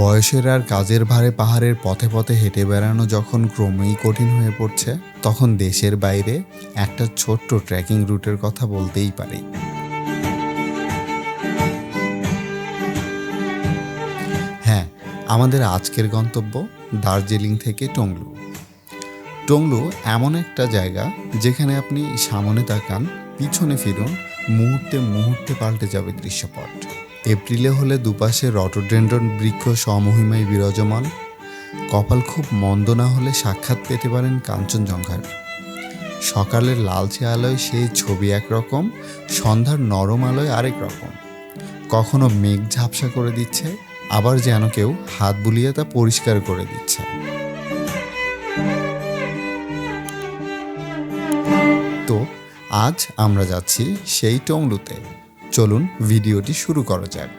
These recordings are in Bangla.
বয়সের আর কাজের ভারে পাহাড়ের পথে পথে হেঁটে বেড়ানো যখন ক্রমেই কঠিন হয়ে পড়ছে, তখন দেশের বাইরে একটা ছোট্ট ট্রেকিং রুটের কথা বলতেই পারি। হ্যাঁ আমাদের আজকের গন্তব্য দার্জিলিং থেকে টংলু। টংলু এমন একটা জায়গা যেখানে আপনি সামনে তাকান, পিছনে ফিরুন, মুহূর্তে মুহূর্তে পাল্টে যাবে দৃশ্যপট। এপ্রিলে হলে দুপাশে রটোডেন্ড্রন বৃক্ষ সমহিমায় বিরাজমান। কপাল খুব মন্দ না হলে সাক্ষাৎ পেতে পারেন কাঞ্চনজঙ্ঘার সকালের লালচে আলোয় সেই ছবি একরকম, সন্ধ্যার নরম আলোয় আরেক রকম। কখনো মেঘ ঝাপসা করে দিচ্ছে, আবার যেন কেউ হাত বুলিয়ে তা পরিষ্কার করে দিচ্ছে। তো, আজ আমরা যাচ্ছি সেই টংলুতে। চলুন ভিডিওটি শুরু করা যাক।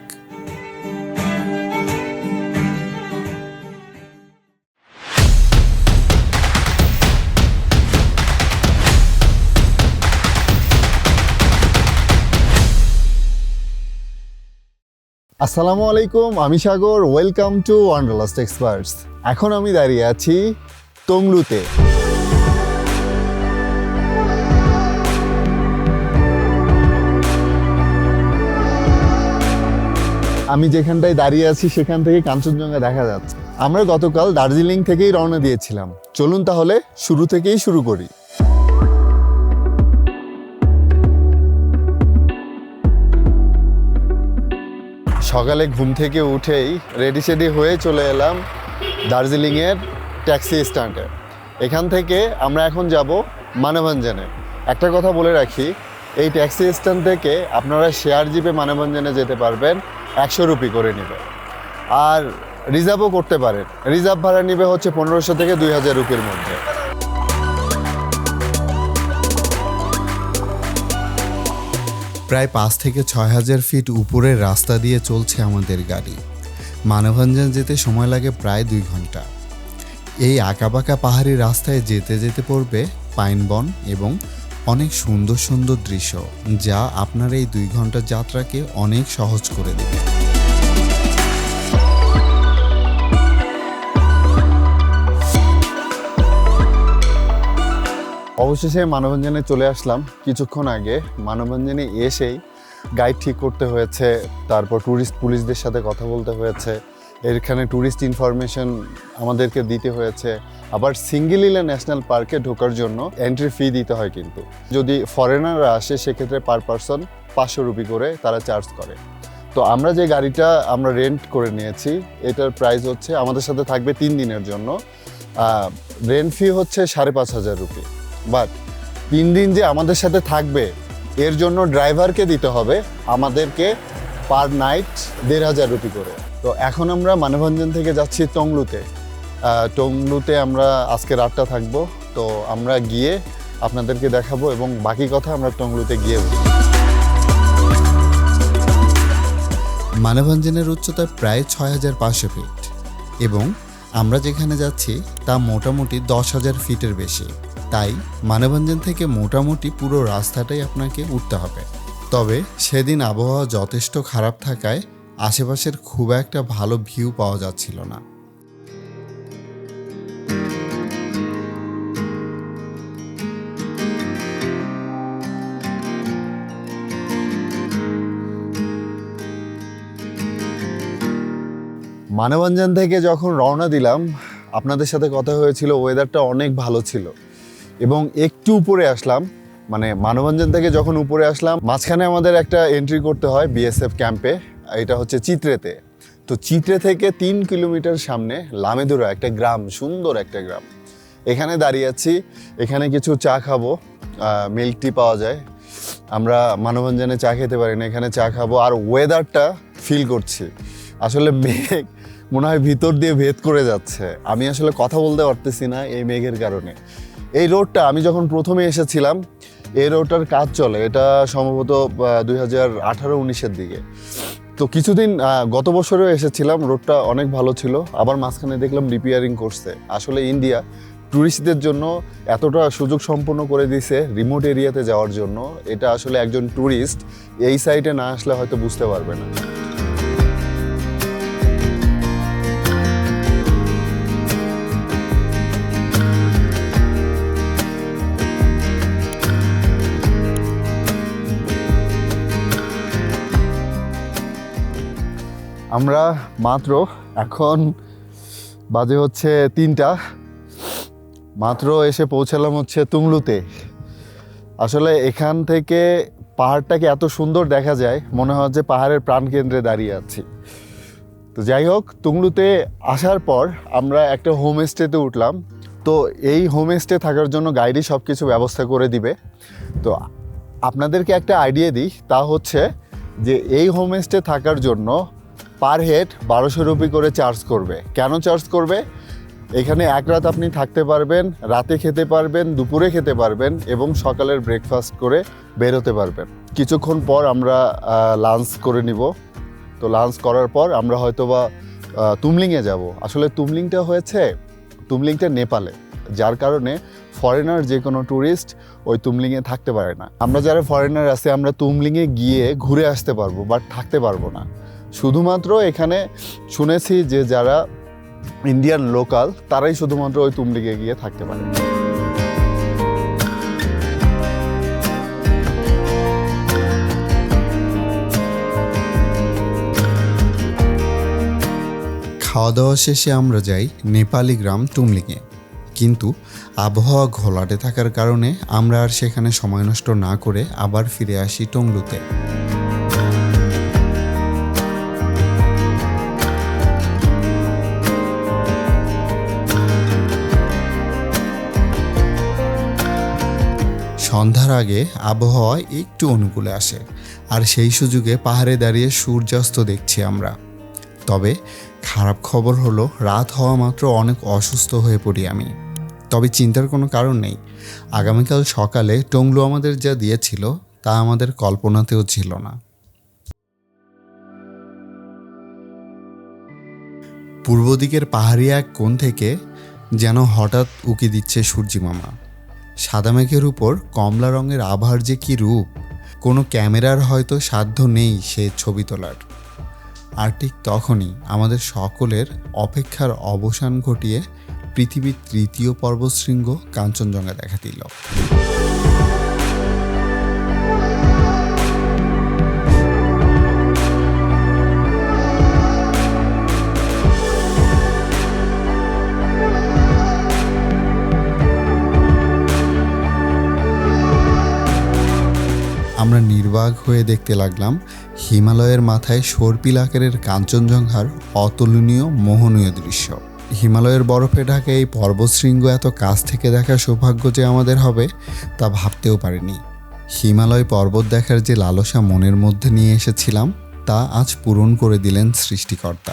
আসসালামু আলাইকুম, আমি Sagar. Welcome to Wanderlust Experts এখন আমি দাঁড়িয়ে আছি টংলুতে আমি যেখানটায় দাঁড়িয়ে আছি, সেখান থেকে কাঞ্চনজঙ্ঘা দেখা যাচ্ছে। আমরা গতকাল দার্জিলিং থেকেই রওনা দিয়েছিলাম। চলুন তাহলে শুরু থেকেই শুরু করি। সকালে ঘুম থেকে উঠেই রেডি সেডি হয়ে চলে এলাম দার্জিলিংয়ের ট্যাক্সি স্ট্যান্ডে। এখান থেকে আমরা এখন যাব মানভঞ্জনে। একটা কথা বলে রাখি এই ট্যাক্সি স্ট্যান্ড থেকে আপনারা শেয়ার জিপে মানভঞ্জনে যেতে পারবেন, একশো রুপি করে নেবে। আর রিজার্ভও করতে পারেন। রিজার্ভ ভাড়া নেবে হচ্ছে পনেরোশো থেকে দুই হাজার রুপির মধ্যে। প্রায় পাঁচ থেকে ছয় হাজার ফিট উপরের রাস্তা দিয়ে চলছে আমাদের গাড়ি। মানভঞ্জন যেতে সময় লাগে প্রায় দুই ঘণ্টা। এই আঁকাবাঁকা পাহাড়ি রাস্তায় যেতে যেতে পড়বে পাইন বন এবং অনেক সুন্দর সুন্দর দৃশ্য যা আপনার এই দুই ঘণ্টার যাত্রাকে অনেক সহজ করে দেবে। অবশেষে মানবঞ্জনে চলে আসলাম। কিছুক্ষণ আগে মানবঞ্জনে এসেই গাইড ঠিক করতে হয়েছে, তারপর ট্যুরিস্ট পুলিশদের সাথে কথা বলতে হয়েছে এখানে ট্যুরিস্ট ইনফরমেশন আমাদেরকে দিতে হয়েছে। আবার সিঙ্গিলিলা ন্যাশনাল পার্কে ঢোকার জন্য এন্ট্রি ফি দিতে হয় কিন্তু। যদি ফরেনাররা আসে, সেক্ষেত্রে পার পারসন পাঁচশো রুপি করে তারা চার্জ করে। তো আমরা যে গাড়িটা আমরা রেন্ট করে নিয়েছি, এটার প্রাইস হচ্ছে আমাদের সাথে থাকবে তিন দিনের জন্য। রেন্ট ফি হচ্ছে সাড়ে পাঁচ হাজার রুপি বাট তিন দিন যে আমাদের সাথে থাকবে, এর জন্য ড্রাইভারকে দিতে হবে, আমাদেরকে পার নাইট দেড় হাজার রুপি করে। তো এখন আমরা মানভঞ্জন থেকে যাচ্ছি টংলুতে টংলুতে আমরা আজকে রাতটা থাকব। তো আমরা গিয়ে আপনাদেরকে দেখাবো এবং বাকি কথা আমরা টংলুতে গিয়ে বলব। মানভঞ্জনের উচ্চতা প্রায় ছয় হাজার পাঁচশো ফিট এবং আমরা যেখানে যাচ্ছি তা মোটামুটি দশ হাজার ফিটের বেশি। তাই মানভঞ্জন থেকে মোটামুটি পুরো রাস্তাটাই আপনাকে উঠতে হবে। তবে সেদিন আবহাওয়া যথেষ্ট খারাপ থাকায় আশেপাশের খুব একটা ভালো ভিউ পাওয়া যাচ্ছিল না। মানবঞ্জন থেকে যখন রওনা দিলাম, আপনাদের সাথে কথা হয়েছিল ওয়েদারটা অনেক ভালো ছিল এবং একটু উপরে আসলাম মানে মানবঞ্জন থেকে যখন উপরে আসলাম, মাঝখানে আমাদের একটা এন্ট্রি করতে হয় বিএসএফ ক্যাম্পে এটা হচ্ছে চিত্রেতে। তো চিত্রে থেকে তিন কিলোমিটার সামনে লামেদুরা একটা গ্রাম, সুন্দর একটা গ্রাম। এখানে দাঁড়িয়ে আছি। এখানে কিছু চা খাব মিল্ক টি পাওয়া যায়। আমরা মানবঞ্জনে চা খেতে পারি না। এখানে চা খাব আর ওয়েদারটা ফিল করছি। আসলে মেঘ মনে হয় ভিতর দিয়ে ভেদ করে যাচ্ছে। আমি আসলে কথা বলতে পারতেছি না এই মেঘের কারণে। এই রোডটা আমি যখন প্রথমে এসেছিলাম, এই রোডটার কাজ চলে। এটা সম্ভবত দুই হাজার আঠারো, উনিশের দিকে। তো কিছুদিন গত বছরেও এসেছিলাম, রোডটা অনেক ভালো ছিল। আবার মাঝখানে দেখলাম রিপেয়ারিং করছে। আসলে ইন্ডিয়া ট্যুরিস্টদের জন্য এতটা সুযোগ সম্পন্ন করে দিয়েছে রিমোট এরিয়াতে যাওয়ার জন্য। এটা আসলে একজন ট্যুরিস্ট এই সাইডে না আসলে হয়তো বুঝতে পারবে না। আমরা মাত্র এখন বাজে হচ্ছে তিনটা। মাত্র এসে পৌঁছালাম হচ্ছে তুমলুতে। আসলে এখান থেকে পাহাড়টাকে এত সুন্দর দেখা যায়? মনে হয় যে পাহাড়ের প্রাণকেন্দ্রে দাঁড়িয়ে আছি। তো যাই হোক তুংলুতে আসার পর আমরা একটা হোমস্টেতে উঠলাম। তো এই হোমস্টে থাকার জন্য গাইডই সব কিছু ব্যবস্থা করে দিবে। তো আপনাদেরকে একটা আইডিয়া দিই, তা হচ্ছে যে এই হোমস্টে থাকার জন্য পার হেড বারোশো রুপি করে চার্জ করবে। কেন চার্জ করবে? এখানে এক রাত আপনি থাকতে পারবেন, রাতে খেতে পারবেন, দুপুরে খেতে পারবেন এবং সকালের ব্রেকফাস্ট করে বেরোতে পারবেন। কিছুক্ষণ পর আমরা লাঞ্চ করে নিব। তো লাঞ্চ করার পর আমরা হয়তো বা তুমলিংয়ে যাব। আসলে তুমলিংটা হয়েছে, তুমলিংটা নেপালে। যার কারণে ফরেনার যে কোনো ট্যুরিস্ট ওই তুমলিংয়ে থাকতে পারে না। আমরা যারা ফরেনার আছে, আমরা তুমলিংয়ে গিয়ে ঘুরে আসতে পারব বাট থাকতে পারব না। শুধুমাত্র এখানে শুনেছি যে যারা ইন্ডিয়ান লোকাল, তারাই শুধুমাত্র ওই তুমলিংয়ে গিয়ে থাকতে পারে। খাওয়া দাওয়া শেষে আমরা যাই নেপালি গ্রাম টুমলিংয়ে কিন্তু আবহাওয়া ঘোলাটে থাকার কারণে আমরা আর সেখানে সময় নষ্ট না করে আবার ফিরে আসি টংলুতে। সন্ধ্যার আগে আবহাওয়া একটু অনুকূলে আসে, আর সেই সুযোগে পাহাড়ে দাঁড়িয়ে সূর্যাস্ত দেখছি আমরা। তবে খারাপ খবর হলো, রাত হওয়া মাত্র অনেক অসুস্থ হয়ে পড়ি আমি। তবে চিন্তার কোনো কারণ নেই। আগামীকাল সকালে টংলু আমাদের যা দিয়েছিল, তা আমাদের কল্পনাতেও ছিল না। পূর্ব দিকের পাহাড়ি এক কোণ থেকে যেন হঠাৎ উকি দিচ্ছে সূর্যিমামা সাদা মেঘের উপর কমলা রঙের আভার যে কী রূপ, কোনো ক্যামেরার হয়তো সাধ্য নেই সে ছবি তোলার। আর ঠিক তখনই আমাদের সকলের অপেক্ষার অবসান ঘটিয়ে পৃথিবীর তৃতীয় পর্বশৃঙ্গ কাঞ্চনজঙ্ঘা দেখা দিল। আমরা নির্বাক হয়ে দেখতে লাগলাম হিমালয়ের মাথায় সর্পিল আকারের কাঞ্চনজঙ্ঘার অতুলনীয় মোহনীয় দৃশ্য। হিমালয়ের বরফে ঢাকা এই পর্বতশৃঙ্গ এত কাছ থেকে দেখার সৌভাগ্য যে আমাদের হবে তা ভাবতেও পারিনি। হিমালয় পর্বত দেখার যে লালসা মনের মধ্যে নিয়ে এসেছিলাম তা আজ পূরণ করে দিলেন সৃষ্টিকর্তা।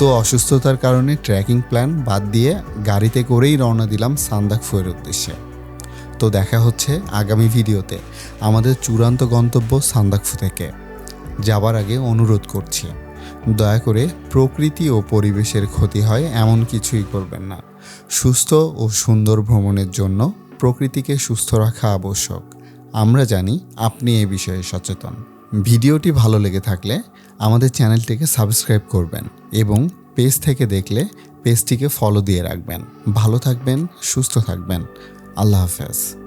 তো অসুস্থতার কারণে ট্রেকিং প্ল্যান বাদ দিয়ে গাড়িতে করেই রওনা দিলাম সান্দাকফুয়ের উদ্দেশ্যে। তো দেখা হচ্ছে আগামী ভিডিওতে আমাদের চূড়ান্ত গন্তব্য সান্দাকফু থেকে। যাবার আগে অনুরোধ করছি, দয়া করে প্রকৃতি ও পরিবেশের ক্ষতি হয় এমন কিছুই করবেন না। সুস্থ ও সুন্দর ভ্রমণের জন্য প্রকৃতিকে সুস্থ রাখা আবশ্যক। আমরা জানি আপনি এ বিষয়ে সচেতন। ভিডিওটি ভালো লেগে থাকলে আমাদের চ্যানেলটিকে সাবস্ক্রাইব করবেন এবং পেজ থেকে দেখলে পেজটিকে ফলো দিয়ে রাখবেন। ভালো থাকবেন, সুস্থ থাকবেন। আল্লাহ হাফেজ।